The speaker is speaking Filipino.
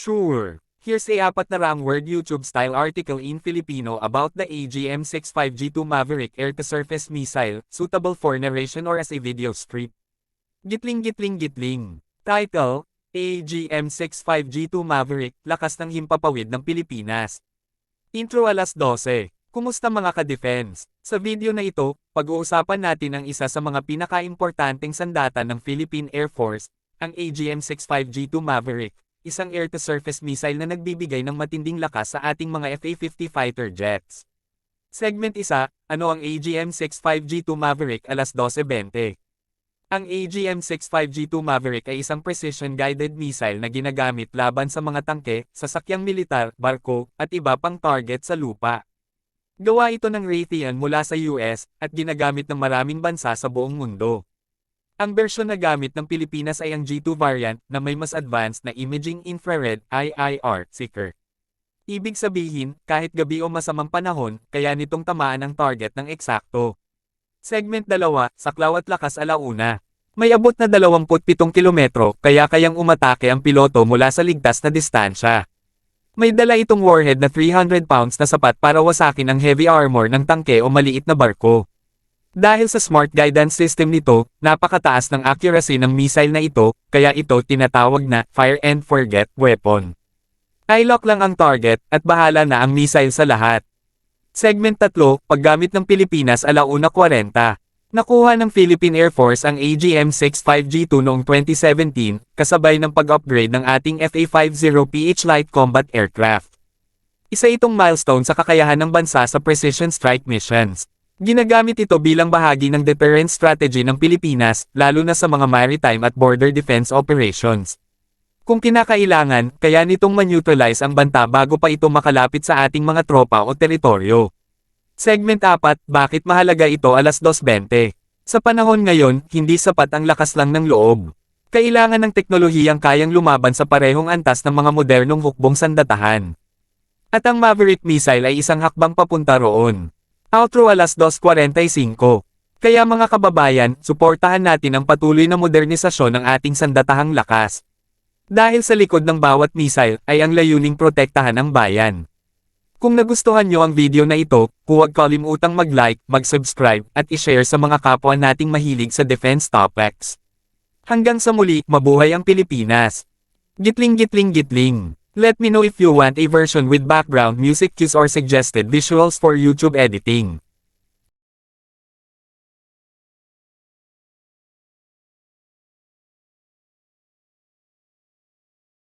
Sure. Here's a apat na rang word YouTube-style article in Filipino about the AGM-65G2 Maverick air-to-surface missile, suitable for narration or as a video script. Gitling gitling gitling. Title, AGM-65G2 Maverick, lakas ng himpapawid ng Pilipinas. Intro alas 12. Kumusta mga ka-defense? Sa video na ito, pag-uusapan natin ang isa sa mga pinaka-importanteng sandata ng Philippine Air Force, ang AGM-65G2 Maverick, isang air-to-surface missile na nagbibigay ng matinding lakas sa ating mga FA-50 fighter jets. Segment 1, ano ang AGM-65G2 Maverick alas 12.20? Ang AGM-65G2 Maverick ay isang precision-guided missile na ginagamit laban sa mga tangke, sasakyang militar, barko, at iba pang target sa lupa. Gawa ito ng Raytheon mula sa US, at ginagamit ng maraming bansa sa buong mundo. Ang bersyon na gamit ng Pilipinas ay ang G2 variant na may mas advanced na imaging infrared IIR seeker. Ibig sabihin, kahit gabi o masamang panahon, kaya nitong tamaan ang target ng eksakto. Segment 2, Saklaw at Lakas Alauna. May abot na 27 kilometro, kaya kayang umatake ang piloto mula sa ligtas na distansya. May dala itong warhead na 300 pounds na sapat para wasakin ang heavy armor ng tangke o maliit na barko. Dahil sa smart guidance system nito, napakataas ng accuracy ng missile na ito, kaya ito tinatawag na fire and forget weapon. I-lock lang ang target, at bahala na ang missile sa lahat. Segment 3, paggamit ng Pilipinas alauna 40. Nakuha ng Philippine Air Force ang AGM-65G2 noong 2017, kasabay ng pag-upgrade ng ating FA-50PH Light Combat Aircraft. Isa itong milestone sa kakayahan ng bansa sa precision strike missions. Ginagamit ito bilang bahagi ng deterrence strategy ng Pilipinas, lalo na sa mga maritime at border defense operations. Kung kinakailangan, kaya nitong maneutralize ang banta bago pa ito makalapit sa ating mga tropa o teritoryo. Segment 4, bakit mahalaga ito alas 2.20? Sa panahon ngayon, hindi sapat ang lakas lang ng loob. Kailangan ng teknolohiyang kayang lumaban sa parehong antas ng mga modernong hukbong sandatahan. At ang Maverick missile ay isang hakbang papunta roon. Outro alas 2.45. Kaya mga kababayan, suportahan natin ang patuloy na modernisasyon ng ating sandatahang lakas. Dahil sa likod ng bawat missile, ay ang layuning protektahan ang bayan. Kung nagustuhan nyo ang video na ito, huwag kalimutang mag-like, mag-subscribe, at i-share sa mga kapwa nating mahilig sa defense topics. Hanggang sa muli, mabuhay ang Pilipinas! Gitling gitling gitling! Let me know if you want a version with background music cues or suggested visuals for YouTube editing.